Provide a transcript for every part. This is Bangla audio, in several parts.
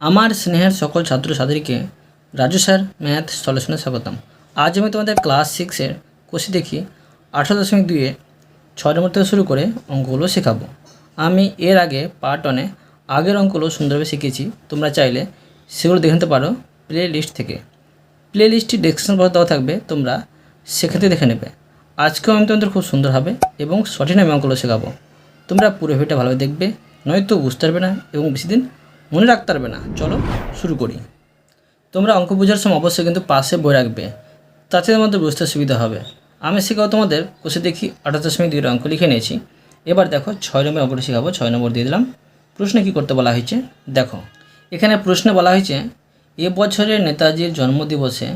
আমার স্নেহের সকল ছাত্রছাত্রীকে রাজু স্যার, ম্যাথ সলিউশনে স্বাগতম। আজ আমি তোমাদের ক্লাস সিক্সের কোষে দেখি আঠারো দশমিক দুইয়ে ছয় নম্বর থেকে শুরু করে অঙ্কগুলো শেখাবো। আমি এর আগে পার্ট ওয়ানে আগের অঙ্কগুলো সুন্দরভাবে শিখেছি তোমরা চাইলে সেগুলো দেখে নিতে পারো প্লে লিস্ট থেকে প্লে লিস্টটি ডেসক্রিপশন বক্সে দেওয়া থাকবে, তোমরা থেকে দেখে নেবে। আজকেও আমি তোমাদের খুব সুন্দর হবে এবং সঠিক নামে অঙ্কগুলো শেখাবো। তোমরা পুরো ভিডিওটা ভালোভাবে দেখবে, নয়তো বুঝতে পারবে না এবং বেশি দিন মনে রাখতে পারবে না। চলো, শুরু করি। তোমরা অঙ্ক বোঝার সময় অবশ্যই কিন্তু পাশে বই রাখবে। তাতে তোমাদের বুঝতে সুবিধা হবে। আমি শেখাও তোমাদের কোষে দেখি আঠাশ দশমিক দুইয়ের অঙ্ক লিখে নিয়েছি। এবার দেখো ছয় নম্বর অঙ্কটা শেখাবো, ছয় নম্বর দিয়ে দিলাম। প্রশ্নে কী করতে বলা হয়েছে? দেখো, এখানে প্রশ্নে বলা হয়েছে, এ বছরের নেতাজির জন্মদিবসে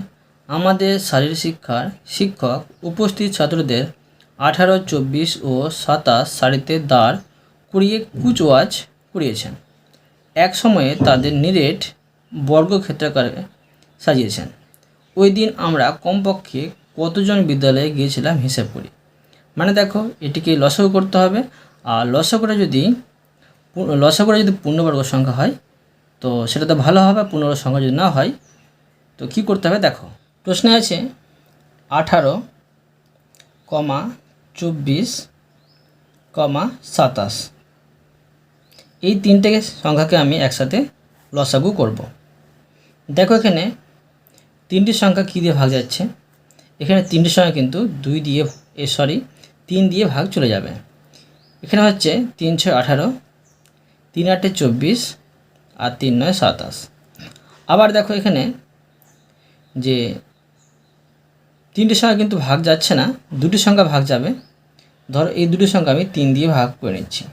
আমাদের শারীরিক শিক্ষার শিক্ষক উপস্থিত ছাত্রদের আঠারো, চব্বিশ ও সাতাশ সারিতে দাঁড় কুড়িয়ে কুচওয়াজ করিয়েছেন। এক সময়ে তাদের নিরেট বর্গক্ষেত্রাকারে সাজিয়েছেন। ওই দিন আমরা কমপক্ষে কতজন বিদ্যালয়ে গিয়েছিলাম হিসেব করি। মানে দেখো, এটিকে লসক করতে হবে। আর লসকরা যদি লসকরা যদি পূর্ণবর্গ সংখ্যা হয়, তো সেটা তো ভালো হবে, পূর্ণবর্গ সংখ্যা যদি না হয়, তো কী করতে হবে দেখো। প্রশ্নে আছে, আঠারো, কমা, চব্বিশ, কমা, সাতাশ। এই তিনটে সংখ্যাকে আমি একসাথে লসাগু করব। দেখো এখানে তিনটি সংখ্যা কী দিয়ে ভাগ যাচ্ছে? এখানে তিনটি সংখ্যা কিন্তু দুই দিয়ে, এ সরি তিন দিয়ে ভাগ চলে যাবে। এখানে হচ্ছে তিন, ছয়, আঠারো, তিন, আটে চব্বিশ, আর তিন, নয়, সাতাশ। আবার দেখো এখানে যে তিনটি সংখ্যা কিন্তু ভাগ যাচ্ছে না, দুটি সংখ্যা ভাগ যাবে। ধরো এই দুটি সংখ্যা আমি তিন দিয়ে ভাগ করে নিচ্ছি।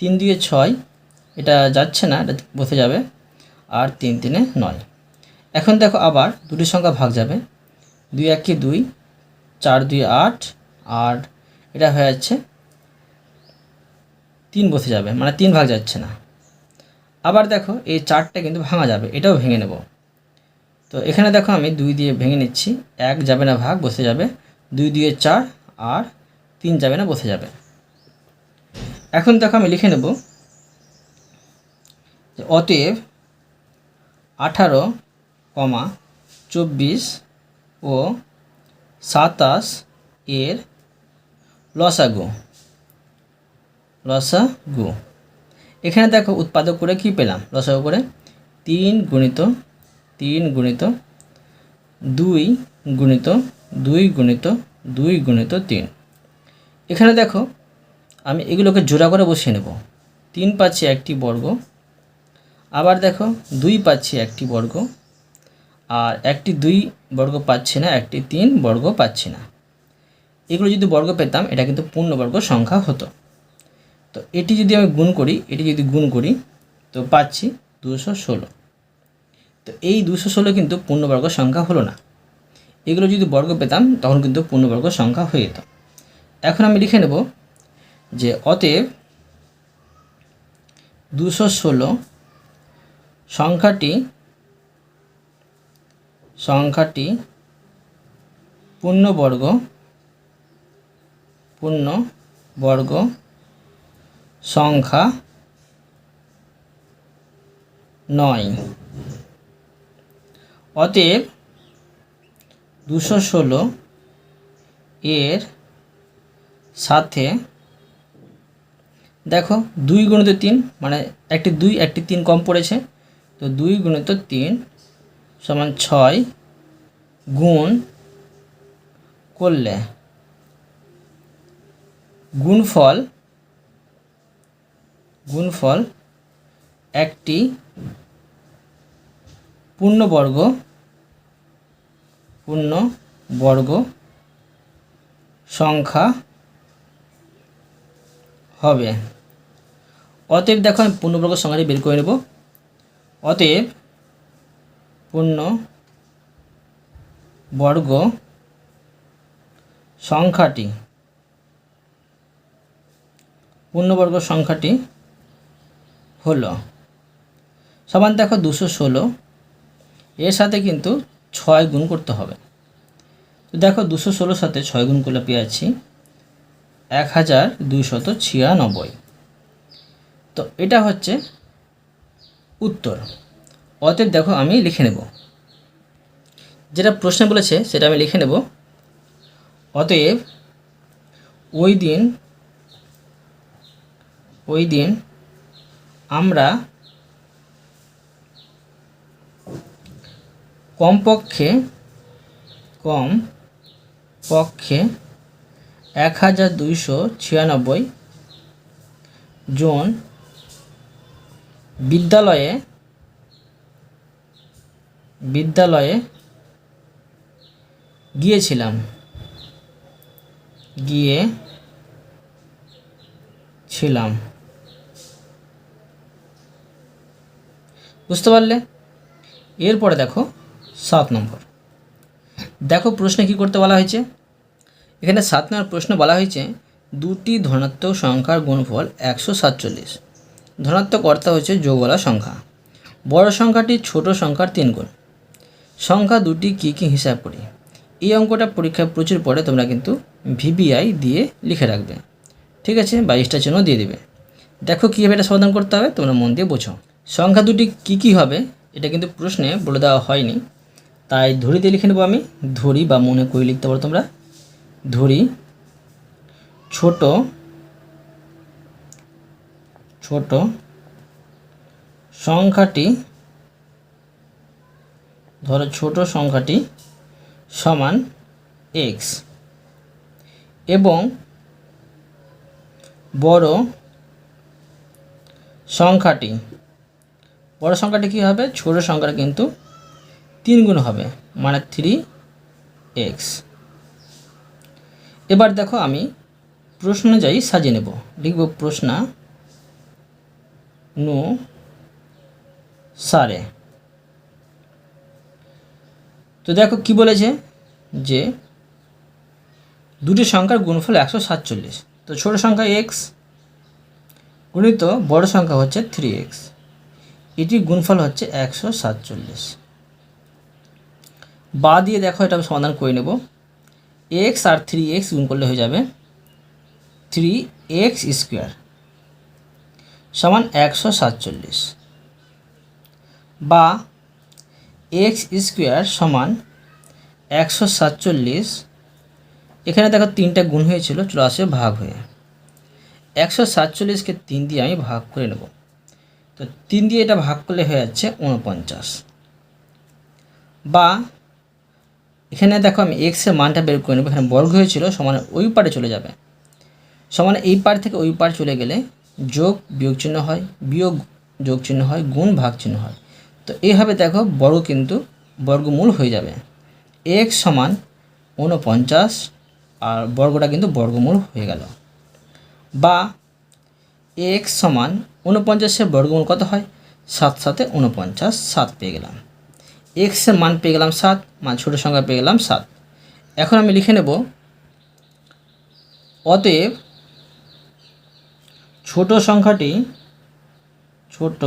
তিন দিয়ে ছয়, এটা যাচ্ছে না, এটা বসে যাবে। আর তিন তিনে নয়। এখন দেখো আবার দুটি সংখ্যা ভাগ যাবে। দুই একে দুই, চার দুই আট, আর এটা হয়ে যাচ্ছে তিন বসে যাবে মানে তিন ভাগ যাচ্ছে না। আবার দেখো এই চারটা কিন্তু ভাঙা যাবে, এটাও ভেঙে নেব। তো এখানে দেখো আমি দুই দিয়ে ভেঙে নিচ্ছি, এক যাবে না ভাগ, বসে যাবে। দুই দিয়ে চার, আর তিন যাবে না, বসে যাবে। এখন দেখো আমি লিখে নেব অতএব আঠারো কমা চব্বিশ ও সাতাশ এর লসাগু। লসাগু। এখানে দেখো উৎপাদক করে কি পেলাম? লসাগু করে তিন গুণিত তিন গুণিত, দুই গুণিত দুই গুণিত দুই গুণিত তিন। এখানে দেখো আমি এগুলোকে জোড়া করে বসিয়ে নেব। তিন পাচ্ছি একটি বর্গ। আবার দেখো, দুই পাচ্ছি একটি বর্গ। আর একটি দুই বর্গ পাচ্ছি না, একটি তিন বর্গ পাচ্ছি না। এগুলো যদি বর্গ পেতাম, এটা কিন্তু পূর্ণবর্গ সংখ্যা হতো। তো এটি যদি আমি গুণ করি, এটি যদি গুণ করি, তো পাচ্ছি দুশো ষোলো। তো এই দুশো ষোলো কিন্তু পূর্ণবর্গ সংখ্যা হলো না। এগুলো যদি বর্গ পেতাম, তখন কিন্তু পূর্ণবর্গ সংখ্যা হয়ে যেত। এখন আমি লিখে নেব যে অতএব দুশো ষোলো সংখ্যাটি সংখ্যাটি পূর্ণবর্গ পূর্ণবর্গ সংখ্যা নয়। অতএব দুশো ষোলো এর সাথে দেখো, দুই গুণিত তিন মানে একটি দুই, একটি তিন কম পড়েছে। তো দুই গুণিত তিন সমান ছয় গুণ করলে গুণফল গুণফল একটি পূর্ণবর্গ পূর্ণবর্গ সংখ্যা হবে। অতএব দেখো, আমি পূর্ণবর্গ সংখ্যাটি বের করে নেব। অতএব পূর্ণ বর্গ সংখ্যাটি, পূর্ণবর্গ সংখ্যাটি হলো, সমান দেখো দুশো ষোলো, এর সাথে কিন্তু ছয় গুণ করতে হবে। তো দেখো দুশো ষোলোর সাথে ছয় গুণ করলে পেয়ে যাচ্ছি এক হাজার দুইশত ছিয়ানব্বই। তো এটা হচ্ছে উত্তর। অতএব দেখো আমি লিখে নেব। যেটা প্রশ্নে বলেছে সেটা আমি লিখে নেব। অতএব ওই দিন ওই দিন আমরা কমপক্ষে কম পক্ষে এক হাজার দুইশো ছিয়ানব্বই জন বিদ্যালয়ে বিদ্যালয়ে গিয়েছিলাম। গিয়ে ছিলাম। বুঝতে পারলে? এরপরে দেখো সাত নম্বর। দেখো প্রশ্নে কি করতে বলা হয়েছে? এখানে সাত নম্বর প্রশ্ন বলা হয়েছে, দুটি ধনাত্মক সংখ্যার গুণফল একশো সাতচল্লিশ। ধনাত্মক অর্থ হচ্ছে যোগওয়ালা সংখ্যা। বড় সংখ্যাটি ছোট সংখ্যার তিন গুণ। সংখ্যা দুটি কী কী হিসাব করি? এই অঙ্কটা পরীক্ষায় প্রচুর পড়ে, তোমরা কিন্তু ভিবিআই দিয়ে লিখে রাখবে। ঠিক আছে, বাইশটা চিহ্ন দিয়ে দিবে। দেখো কীভাবে এটা সমাধান করতে হবে, তোমরা মন দিয়ে বোঝো। সংখ্যা দুটি কী কী হবে, এটা কিন্তু প্রশ্নে বলে দেওয়া হয়নি। তাই ধরিতে লিখে নেব আমি। ধরি বা মনে করে লিখতে পারো তোমরা। ধরি ছোট ছোট সংখ্যাটি, ধরো ছোট সংখ্যাটি সমান এক্স এবং বড় সংখ্যাটি বড় সংখ্যাটি কী হবে? ছোট সংখ্যাটা কিন্তু তিন গুণ হবে মানে থ্রি এক্স এবার দেখো আমি প্রশ্ন অনুযায়ী সাজিয়ে নেব। লিখব প্রশ্ন নু সারে। তো দেখো কি বলেছে যে দুটি সংখ্যার গুণফল একশো সাতচল্লিশ। তো ছোট সংখ্যা এক্স গুণিত বড় সংখ্যা হচ্ছে থ্রি এক্স এটির গুণফল হচ্ছে একশো সাতচল্লিশ। বা দিয়ে দেখো এটা আমি সমাধান করে নেব। এক্স আর থ্রি এক্স গুণ করলে হয়ে যাবে থ্রি এক্স স্কোয়ার সমান একশো সাতচল্লিশ। বা এক্স স্কোয়ার সমান একশো সাতচল্লিশ। এখানে দেখো তিনটা গুণ হয়েছিল আসে ভাগ হয়ে। একশো সাতচল্লিশকে তিন দিয়ে আমি ভাগ করে নেব। তো তিন দিয়ে এটা ভাগ করলে হয়ে যাচ্ছে উনপঞ্চাশ বা এখানে দেখো আমি এক্সের মানটা বের করে নেব। এখানে বর্গ হয়েছিল, সমানে ওই পারে চলে যাবে। সমানে এই পার থেকে ওই পার চলে গেলে যোগ বিয়োগ চিহ্ন হয়, বিয়োগ যোগ চিহ্ন হয়, গুণ ভাগ চিহ্ন হয়। তো এইভাবে দেখো বর্গ কিন্তু বর্গমূল হয়ে যাবে। এক সমান উনপঞ্চাশ আর বর্গটা কিন্তু বর্গমূল হয়ে গেল। বা এক্স সমান উনপঞ্চাশের বর্গমূল কত হয়? সাত সাথে উনপঞ্চাশ সাত পেয়ে গেলাম। এক্সের মান পেয়ে গেলাম সাত, মান ছোটো সংখ্যা পেয়ে গেলাম সাত। এখন আমি লিখে নেব, অতএব ছোট সংখ্যাটি ছোট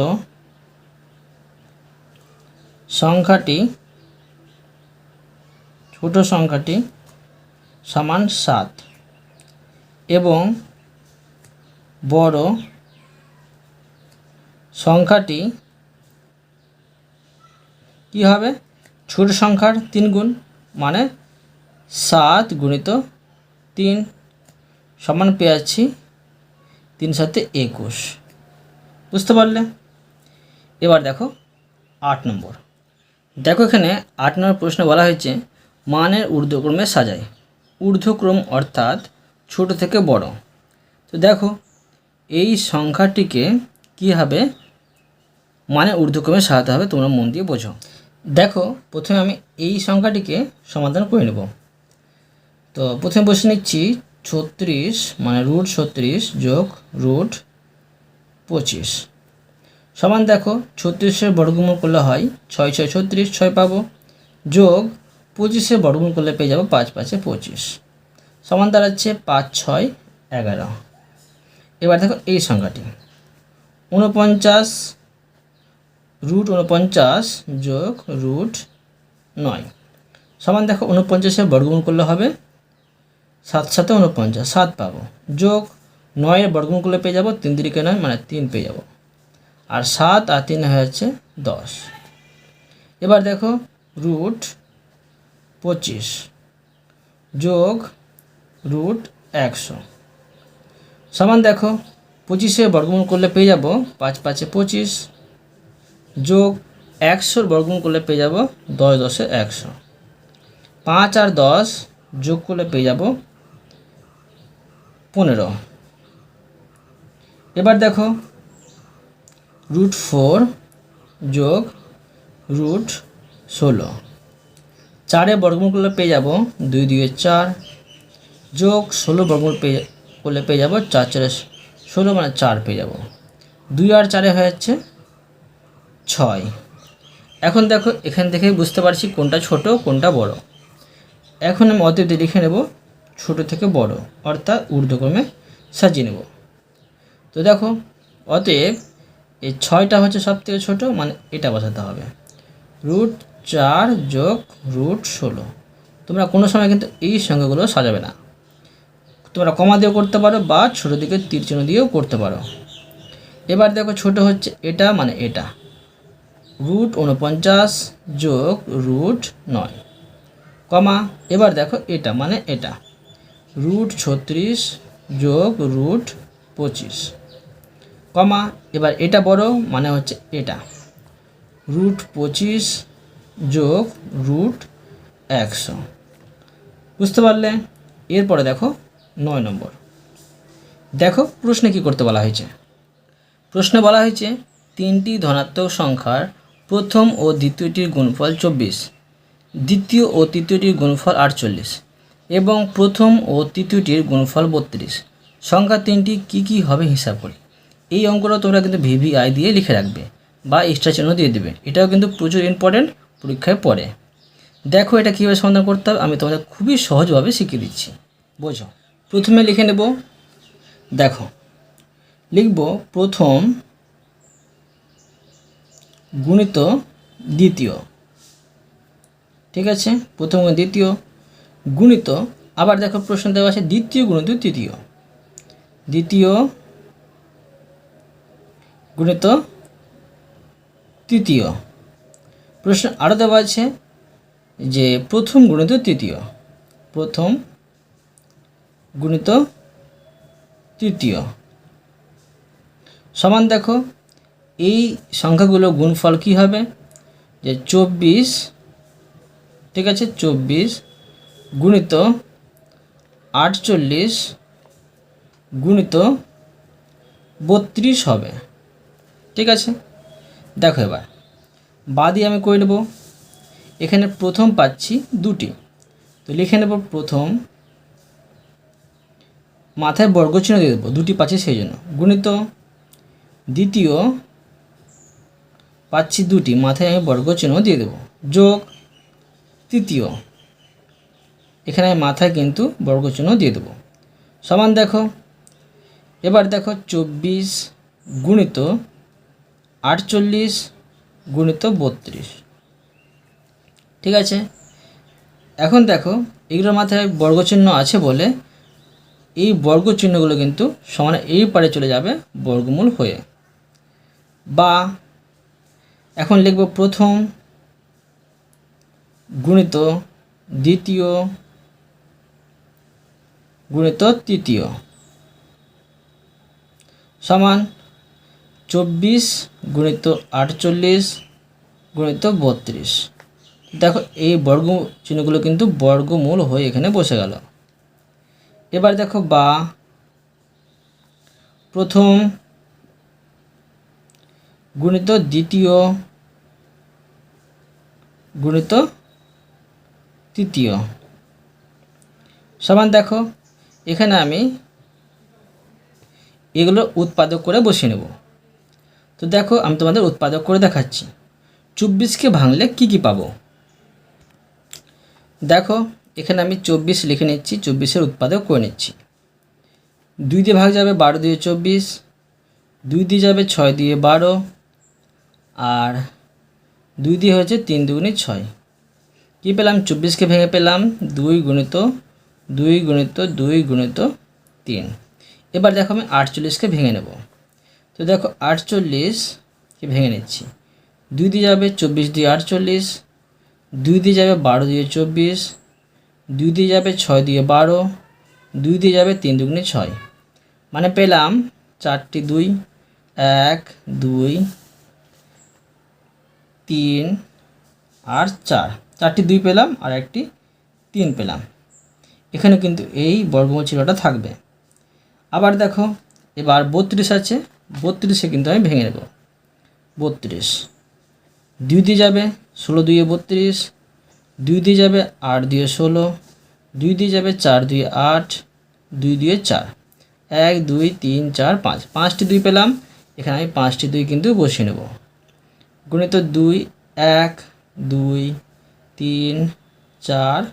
সংখ্যাটি ছোট সংখ্যাটি সমান সাত এবং বড় সংখ্যাটি কী হবে? ছোট সংখ্যার তিন গুণ মানে সাত গুণিত তিন সমান পেয়ে যাচ্ছি তিন সাথে একুশ। বুঝতে পারলে? এবার দেখো আট নম্বর। দেখো এখানে আট নম্বর প্রশ্ন বলা হয়েছে, মানের ঊর্ধ্বক্রমে সাজায় ঊর্ধ্বক্রম অর্থাৎ ছোট থেকে বড়। তো দেখো, এই সংখ্যাটিকে কী হবে? মানে ঊর্ধ্বক্রমে সাজাতে হবে, তোমরা মন দিয়ে বোঝো। দেখো, প্রথমে আমি এই সংখ্যাটিকে সমাধান করে নেব। তো প্রথমে বসে নিচ্ছি ছত্রিশ মানে রুট ছত্রিশ যোগ রুট পঁচিশ। সমান দেখো, ছত্রিশের বর্গমূল করলে হয় ছয় ছয়, ছত্রিশ, ছয় পাবো। যোগ পঁচিশে বর্গমূল করলে পেয়ে যাব পাঁচ, পাঁচে পঁচিশ। সমান দাঁড়াচ্ছে পাঁচ, ছয়, এগারো। এবার দেখো এই সংখ্যাটি ঊনপঞ্চাশ রুট উনপঞ্চাশ যোগ রুট নয়। সমান দেখো উনপঞ্চাশের বর্গমূল করলে হবে সাত সাথে উনপঞ্চাশ সাত পাবো। যোগ নয়ের বর্গমূল করলে পেয়ে যাব, তিন দিকে নয় মানে তিন পেয়ে যাব। আর সাত আর তিন হয়ে যাচ্ছে দশ। এবার দেখো রুট পঁচিশ। যোগ রুট একশো। সমান দেখো, পঁচিশে বর্গমূল করলে পেয়ে যাব, পাঁচ পাঁচে পঁচিশ। যোগ একশোর বর্গমূল করলে পেয়ে যাব, দশ দশে একশো। পাঁচ আর দশ যোগ করলে পেয়ে যাব পনেরো। এবার দেখো রুট ফোর যোগ রুট ষোলো। চারে বর্গমূল করলে পেয়ে যাব দুই দুয়ে চার। যোগ ষোলো বর্গমূল পেয়ে করলে পেয়ে যাব চার, চারে ষোলো মানে চার পেয়ে যাব। দুই আর চারে হয়ে যাচ্ছে ছয়। এখন দেখো, এখান থেকে বুঝতে পারছি কোনটা ছোট, কোনটা বড়। এখন আমি অতএব লিখে নেব ছোট থেকে বড়, অর্থাৎ ঊর্ধ্বক্রমে সাজিয়ে নেব। তো দেখো, অতএব এই ছয়টা হচ্ছে সব থেকে ছোটো মানে এটা বসাতে হবে। রুট চার যোগ রুট ষোলো। তোমরা কোনো সময় কিন্তু এই সংখ্যাগুলো সাজাবে না। তোমরা কমা দিয়েও করতে পারো বা ছোটো দিকে তীর চিহ্ন দিয়েও করতে পারো। এবার দেখো ছোট হচ্ছে এটা মানে এটা। রুট উনপঞ্চাশ যোগ রুট নয়। কমা, এবার দেখো এটা মানে এটা। রুট ছত্রিশ যোগ রুট পঁচিশ। কমা, এবার এটা বড় মানে হচ্ছে এটা। রুট পঁচিশ যোগ রুট একশো। বুঝতে পারলে? এরপরে দেখো নয় নম্বর। দেখো প্রশ্নে কি করতে বলা হয়েছে? প্রশ্নে বলা হয়েছে, তিনটি ধনাত্মক সংখ্যার প্রথম ও দ্বিতীয়টির গুণফল চব্বিশ, দ্বিতীয় ও তৃতীয়টির গুণফল আটচল্লিশ। এবং প্রথম ও তৃতীয়টির গুণফল বত্রিশ। সংখ্যা তিনটি কি কি হবে হিসাব করি। এই অঙ্কটা তোমরা কিন্তু ভিভিআই দিয়ে লিখে রাখবে বা এক্সট্রা চিহ্ন দিয়ে দেবে। এটাও কিন্তু প্রচুর ইম্পর্টেন্ট পরীক্ষায় পড়ে। দেখো এটা কীভাবে সমাধান করতে হবে, আমি তোমাদের খুবই সহজভাবে শিখিয়ে দিচ্ছি। বোঝো। প্রথমে লিখে নেব, দেখো, লিখব প্রথম গুণিত দ্বিতীয়। ঠিক আছে? প্রথম দ্বিতীয় গুণিত, আবার দেখো প্রশ্ন দেওয়া আছে, দ্বিতীয় গুণিত তৃতীয়। দ্বিতীয় গুণিত তৃতীয়। প্রশ্ন আরও দেওয়া আছে যে, প্রথম গুণিত তৃতীয়। প্রথম গুণিত তৃতীয়। সমান দেখো, এই সংখ্যাগুলো গুণফল কী হবে? যে, চব্বিশ, ঠিক আছে, চব্বিশ গুণিত আটচল্লিশ গুণিত বত্রিশ হবে। ঠিক আছে? দেখো এবার। বাদি আমি করে নেব। এখানে প্রথম পাচ্ছি দুটি। তো লিখে নেব প্রথম। মাথায় বর্গচিহ্ন দিয়ে দেবো। দুটি পাচ্ছি সেই জন্য। গুণিত দ্বিতীয় পাচ্ছি দুটি। মাথায় আমি বর্গচিহ্ন দিয়ে দেবো। যোগ তৃতীয়। এখানে মাথায় কিন্তু বর্গচিহ্ন দিয়ে দেবো। সমান দেখো। এবার দেখো চব্বিশ গুণিত আটচল্লিশ গুণিত বত্রিশ। ঠিক আছে? এখন দেখো, এগুলোর মাথায় বর্গচিহ্ন আছে বলে এই বর্গচিহ্নগুলো কিন্তু সমানে এই পারে চলে যাবে বর্গমূল হয়ে। বা এখন লিখব প্রথম গুণিত দ্বিতীয় গুণিত তৃতীয়। সমান চব্বিশ গুণিত আটচল্লিশ গুণিত বত্রিশ। দেখো, এই বর্গ চিহ্নগুলো কিন্তু বর্গমূল হয়ে এখানে বসে গেল। এবার দেখো বা, প্রথম গুণিত দ্বিতীয় গুণিত তৃতীয়। সমান দেখো এখানে আমি এগুলো উৎপাদক করে বসিয়ে নেব। তো দেখো, আমি তোমাদের উৎপাদক করে দেখাচ্ছি। চব্বিশকে ভাঙলে কি কি পাবো? দেখো, এখানে আমি চব্বিশ লিখে নিচ্ছি, চব্বিশের উৎপাদক করে নিচ্ছি। দুই দিয়ে ভাগ যাবে বারো দিয়ে চব্বিশ, দুই দিয়ে যাবে ছয় দিয়ে বারো, আর দুই দিয়ে হয়েছে তিন দুগুণে ছয়। কী পেলাম? চব্বিশকে ভেঙে পেলাম, দুই গুণিত দুই গুণিত দুই গুণিত তিন। এবার দেখো আমি আটচল্লিশকে ভেঙে নেব। তো দেখো আটচল্লিশকে ভেঙে নিচ্ছি। দুই দিয়ে যাবে চব্বিশ দিয়ে আটচল্লিশ, দুই দিয়ে যাবে বারো দিয়ে চব্বিশ, দুই দিয়ে যাবে ছয় দিয়ে বারো, দুই দিয়ে যাবে তিন দুগুণে ছয়। মানে পেলাম চারটি দুই, এক, দুই, তিন, আর চার। চারটি দুই পেলাম আর একটি তিন পেলাম। এখানে কিন্তু এই বর্গমূল চিহ্নটা থাকবে। আবার দেখো, এবার বত্রিশ আছে, বত্রিশে কিন্তু আমি ভেঙে নেব। বত্রিশ। দুই দিয়ে যাবে, ষোলো দুইয়ে বত্রিশ। দুই দিয়ে যাবে, আট দিয়ে ষোলো। দুই দিয়ে যাবে, চার দুই আট। দুই দিয়ে চার। এক, দুই, তিন, চার, পাঁচ। পাঁচটি দুই পেলাম, এখানে আমি পাঁচটি দুই কিন্তু বসিয়ে নেব। গণিত দুই, এক, দুই, তিন, চার,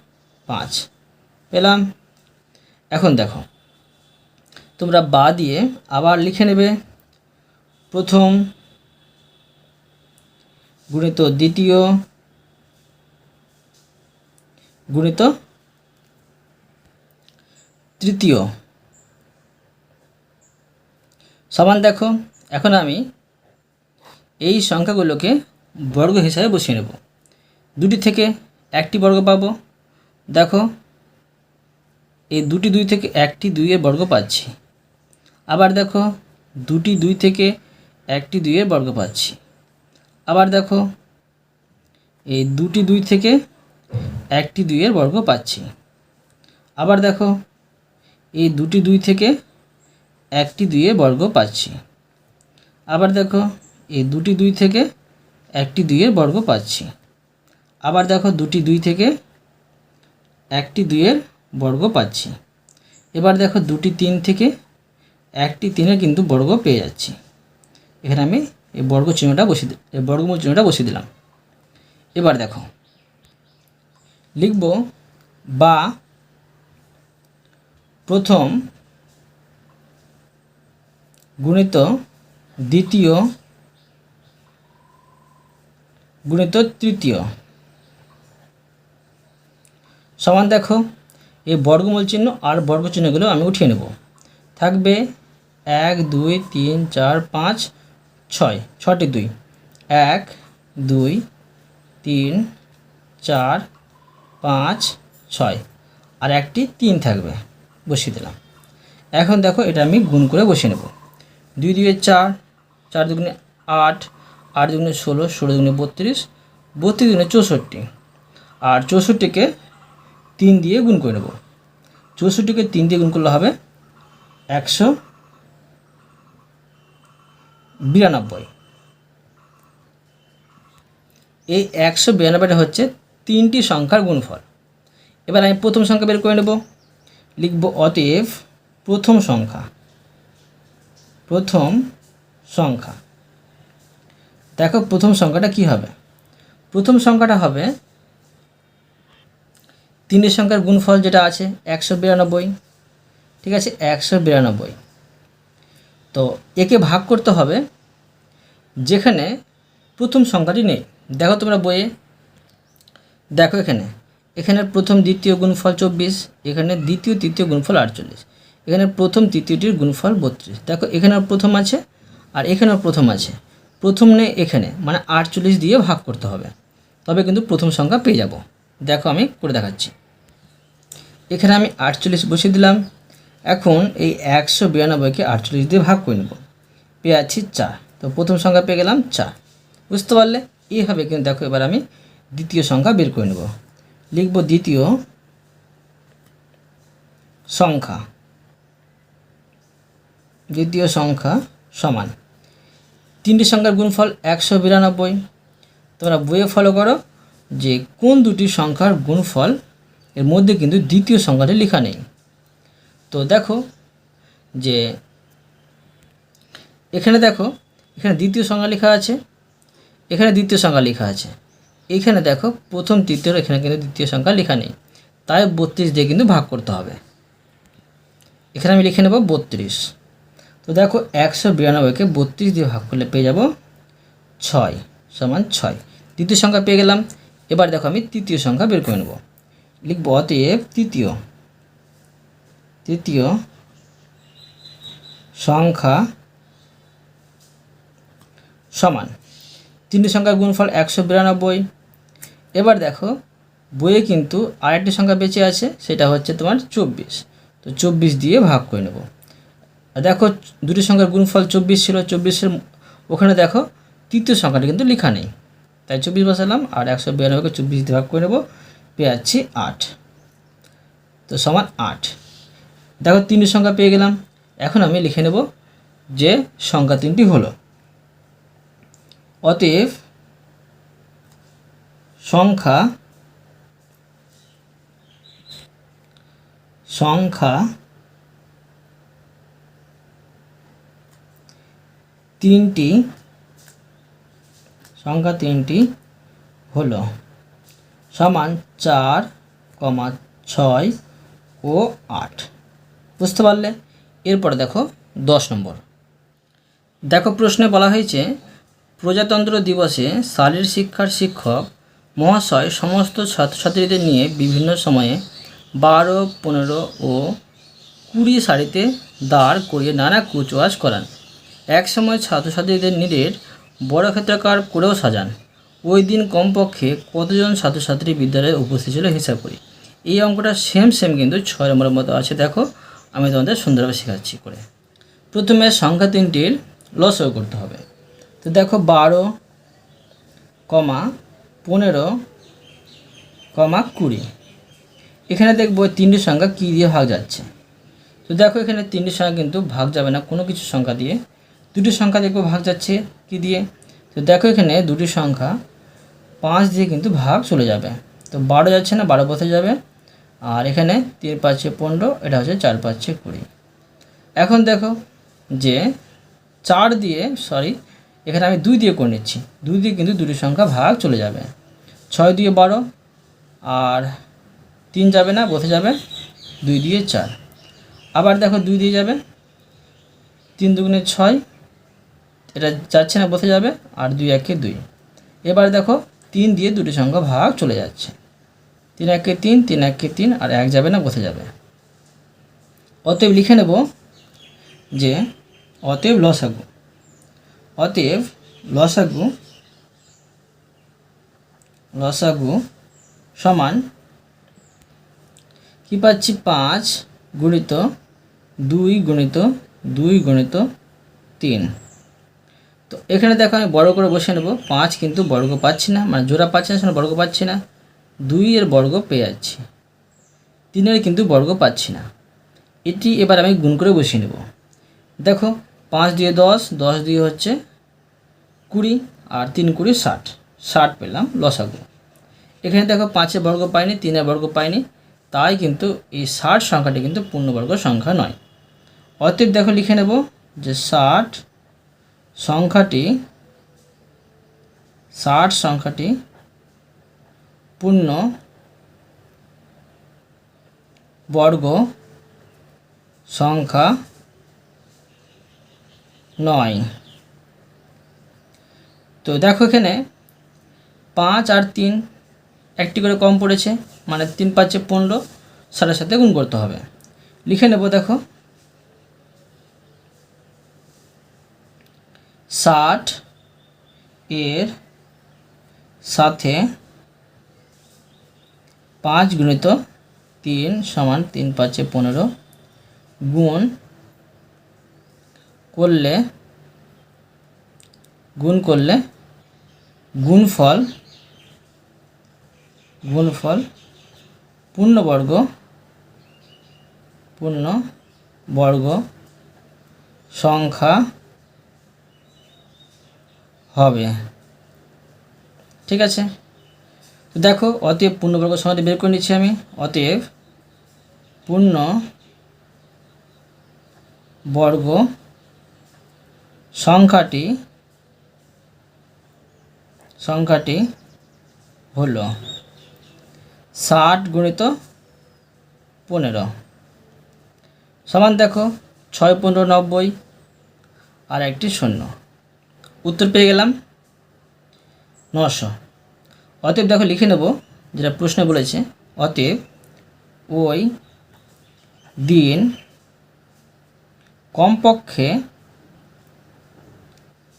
পাঁচ। পেলাম। এখন দেখো, তোমরা বা দিয়ে আবার লিখে নেবে। প্রথম গুণিত দ্বিতীয় গুণিত তৃতীয়। সমান দেখো, এখন আমি এই সংখ্যাগুলোকে বর্গ হিসাবে বসিয়ে নেব। দুটি থেকে একটি বর্গ পাবো। দেখো এই দুটি দুই থেকে একটি দুইয়ের বর্গ পাচ্ছি। আবার দেখো, দুটি দুই থেকে একটি দুইয়ের বর্গ পাচ্ছি। আবার দেখো, এই দুটি দুই থেকে একটি দুইয়ের বর্গ পাচ্ছি। আবার দেখো, এই দুটি দুই থেকে একটি দুইয়ের বর্গ পাচ্ছি। আবার দেখো, এই দুটি দুই থেকে একটি দুইয়ের বর্গ পাচ্ছি। আবার দেখো, দুটি দুই থেকে একটি দুইয়ের বর্গ পাচ্ছি। এবার দেখো দুটি তিন থেকে একটি তিনের কিন্তু বর্গ পেয়ে যাচ্ছি। এখানে আমি এই বর্গ চিহ্নটা বসিয়ে এই বর্গমূল চিহ্নটা বসিয়ে দিলাম। এবার দেখো, লিখব বা প্রথম গুণিত দ্বিতীয় গুণিত তৃতীয়। সমান দেখো এই বর্গমূল চিহ্ন আর বর্গ চিহ্নগুলো আমি উঠিয়ে নেব। থাকবে এক, দুই, তিন, চার, পাঁচ, ছয়, ছটি দুই। এক, দুই, তিন, চার, পাঁচ, ছয়। আর একটি তিন থাকবে, বসিয়ে দিলাম। এখন দেখো এটা আমি গুণ করে বসিয়ে নেব। দুই দুয়ে চার চার দুগুণে আট আট দুগুণে ষোলো ষোলো দুগুণে বত্রিশ বত্রিশ দুগুণে চৌষট্টি। আর চৌষট্টিকে তিন দিয়ে গুণ করে নেব। চৌষট্টিকে তিন দিয়ে গুণ করলে হবে একশো বিরানব্বই। এই একশো বিরানব্বইটা হচ্ছে তিনটি সংখ্যার গুণফল। এবার আমি প্রথম সংখ্যা বের করে নেব। লিখব অতএব প্রথম সংখ্যা। প্রথম সংখ্যা। দেখো প্রথম সংখ্যাটা কি হবে? প্রথম সংখ্যাটা হবে তিনটি সংখ্যার গুণফল যেটা আছে, একশো বিরানব্বই, ঠিক আছে? একশো বিরানব্বই। তো একে ভাগ করতে হবে যেখানে প্রথম সংখ্যাটি নেই। দেখো তোমরা বইয়ে। দেখো এখানে। এখানে প্রথম দ্বিতীয় গুণফল চব্বিশ, এখানে দ্বিতীয় তৃতীয় গুণফল আটচল্লিশ, এখানে প্রথম তৃতীয়টির গুণফল বত্রিশ। দেখো এখানেও প্রথম আছে আর এখানেও প্রথম আছে। প্রথম নেই এখানে মানে আটচল্লিশ দিয়ে ভাগ করতে হবে। তবে কিন্তু প্রথম সংখ্যা পেয়ে যাব। দেখো আমি করে দেখাচ্ছি। এখানে আমি আটচল্লিশ বসিয়ে দিলাম। এখন এই একশো বিরানব্বইকে আটচল্লিশ দিয়ে ভাগ করে নেব। পেয়ে আছি চার। তো প্রথম সংখ্যা পেয়ে গেলাম চার। বুঝতে পারলে? এইভাবে কিন্তু দেখো এবার আমি দ্বিতীয় সংখ্যা বের করে নেব। লিখব দ্বিতীয় সংখ্যা। দ্বিতীয় সংখ্যা সমান। তিনটি সংখ্যার গুণফল একশো বিরানব্বই। তোমরা বইয়ে ফলো করো। যে কোন দুটি সংখ্যার গুণফল এর মধ্যে কিন্তু দ্বিতীয় সংখ্যাটি লেখা নেই। তো দেখো যে এখানে দেখো, এখানে দ্বিতীয় সংখ্যা লেখা আছে, এখানে দ্বিতীয় সংখ্যা লেখা আছে। এখানে দেখো প্রথম তৃতীয়, এখানে কিন্তু দ্বিতীয় সংখ্যা লেখা নেই। তাই বত্রিশ দিয়ে কিন্তু ভাগ করতে হবে। এখানে আমি লিখে নেব বত্রিশ। তো দেখো একশো বিরানব্বইকে বত্রিশ দিয়ে ভাগ করলে পেয়ে যাব ছয় সমান ছয়। দ্বিতীয় সংখ্যা পেয়ে গেলাম। এবার দেখো আমি তৃতীয় সংখ্যা বের করে নেব। লিখব অতএব তৃতীয়। তৃতীয় সংখ্যা সমান। তিনটি সংখ্যার গুণফল একশো বিরানব্বই। এবার দেখো, বইয়ে কিন্তু আরেকটি সংখ্যা বেঁচে আছে, সেটা হচ্ছে তোমার চব্বিশ। তো চব্বিশ দিয়ে ভাগ করে নেব। দেখো, দুটি সংখ্যার গুণফল চব্বিশ ছিল, চব্বিশের ওখানে দেখো, তৃতীয় সংখ্যাটা কিন্তু লেখা নেই। তাই চব্বিশ বসালাম, আর একশো বিরানব্বইকে চব্বিশ দিয়ে ভাগ করে নেব পেয়ে যাচ্ছি আট। তো সমান আট। দেখো তিনটি সংখ্যা পেয়ে গেলাম। এখন আমি লিখে নেব যে সংখ্যা তিনটি হলো। অতএব সংখ্যা সংখ্যা তিনটি সংখ্যা তিনটি হলো সমান চার কমা ছয় ও আট। বুঝতে পারলে? এরপরে দেখো দশ নম্বর। দেখো প্রশ্নে বলা হয়েছে, প্রজাতন্ত্র দিবসে শারীর শিক্ষার শিক্ষক, মহাশয় সমস্ত ছাত্রছাত্রীদের নিয়ে বিভিন্ন সময়ে বারো, পনেরো ও কুড়ি সারিতে দাঁড় করিয়ে নানা কুচওয়াজ করান। এক সময় ছাত্রছাত্রীদের নিরের বড় ক্ষেত্রাকার করেও সাজান। ওই দিন কমপক্ষে কতজন ছাত্রছাত্রী বিদ্যালয়ে উপস্থিত ছিল হিসাব করি। এই অঙ্কটা সেম সেম কিন্তু ছয় নম্বরের মতো আছে। দেখো, আমি তোমাদের সুন্দরভাবে শেখাচ্ছি করে। প্রথমে সংখ্যা তিনটির লসও করতে হবে। তো দেখো, বারো, কমা, পনেরো, কমা কুড়ি। এখানে দেখব তিনটি সংখ্যা কী দিয়ে ভাগ যাচ্ছে? তো দেখো, এখানে তিনটি সংখ্যা কিন্তু ভাগ যাবে না। কোনো কিছু সংখ্যা দিয়ে দুটি সংখ্যা দেখব, ভাগ যাচ্ছে কি দিয়ে? তো দেখো এখানে দুটি সংখ্যা, পাঁচ দিয়ে কিন্তু ভাগ চলে যাবে। তো বারো যাচ্ছে না, বারো পথে যাবে। আর এখানে তিন পাঁচে পনেরো, এটা হচ্ছে চার পাঁচে কুড়ি। এখন দেখো যে চার দিয়ে সরি এখানে আমি দুই দিয়ে করে নিচ্ছি। দুই দিয়ে কিন্তু দুটি সংখ্যা ভাগ চলে যাবে। ছয় দিয়ে বারো, আর তিন যাবে না বসে যাবে। দুই দিয়ে চার। আবার দেখো দুই দিয়ে যাবে। তিন দুগুণে ছয় এটা যাচ্ছে না, বসে যাবে, আর দুই একে দুই। এবার দেখো, তিন দিয়ে দুটি সংখ্যা ভাগ চলে যাচ্ছে। তিন একে তিন তিন একে তিন, আর এক যাবে না, বসে যাবে। অতএব লিখে নেব যে, অতএব লসাগু। অতএব লসাগু লসাগু সমান কী পাচ্ছি? পাঁচ গুণিত দুই গুণিত দুই গুণিত তিন। তো এখানে দেখো আমি বর্গ করে বসে নেব। পাঁচ কিন্তু বর্গ পাচ্ছি না মানে জোড়া পাচ্ছি না সেখানে বর্গ পাচ্ছি না। দুই এর বর্গ পেয়ে যাচ্ছি। তিনের কিন্তু বর্গ পাচ্ছি না। এটি এবার আমি গুণ করে বসিয়ে নেব। দেখো, পাঁচ দিয়ে দশ দশ দিয়ে হচ্ছে কুড়ি, আর তিন কুড়ি ষাট। ষাট পেলাম লসাগু। এখানে দেখো, পাঁচের বর্গ পাইনি, তিনের বর্গ পাইনি। তাই কিন্তু এই ষাট সংখ্যাটি কিন্তু পূর্ণবর্গ সংখ্যা নয়। অতএব দেখো লিখে নেব যে ষাট সংখ্যাটি, ষাট সংখ্যাটি পূর্ণ বর্গ সংখ্যা নয়। তো দেখো এখানে পাঁচ আর তিন একটি করে কম পড়েছে মানে তিন পাঁচে পনেরো, সাড়ে সাথে গুণ করতে হবে। লিখে নেব দেখো। ষাট এর সাথে পাঁচ গুণিত তিন সমান তিন পাঁচে পনেরো গুণ করলে গুণ করলে গুণফল গুণফল পূর্ণবর্গ পূর্ণ বর্গ সংখ্যা হবে। ঠিক আছে? তো দেখো, অতএব পূর্ণবর্গ সংখ্যাটি বের করে নিচ্ছি আমি। অতএব পূর্ণ বর্গ সংখ্যাটি সংখ্যাটি হলো ষাট গুণিত পনেরো। সমান দেখো, ছয় পনেরো নব্বই আর একটি শূন্য। উত্তর পেয়ে গেলাম নশো। অতএব দেখো লিখে নেব, যেটা প্রশ্ন বলেছে, অতএব ওই দিন কমপক্ষে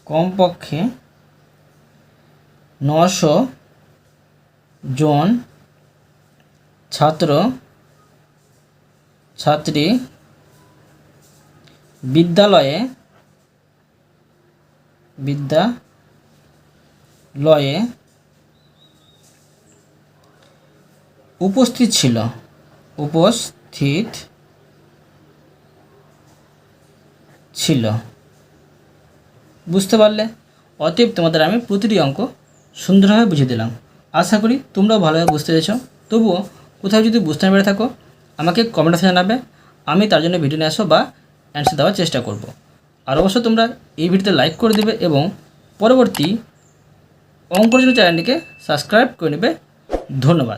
কমপক্ষে নশো জন ছাত্র, ছাত্রী বিদ্যালয়ে বিদ্যালয়ে উপস্থিত ছিল। উপস্থিত ছিল। বুঝতে পারলে? অতএব তোমাদের আমি প্রতিটি অঙ্ক সুন্দরভাবে বুঝিয়ে দিলাম। আশা করি তোমরাও ভালোভাবে বুঝতে পেরেছ। তবুও কোথাও যদি বুঝতে না পেরে থাকো, আমাকে কমেন্টে জানাবে। আমি তার জন্য ভিডিও নিয়ে আসব বা অ্যান্সার দেওয়ার চেষ্টা করব। আর অবশ্যই তোমরা এই ভিডিওতে লাইক করে দেবে এবং পরবর্তী অঙ্কর জন্য চ্যানেলটিকে সাবস্ক্রাইব করে নেবে। ধন্যবাদ।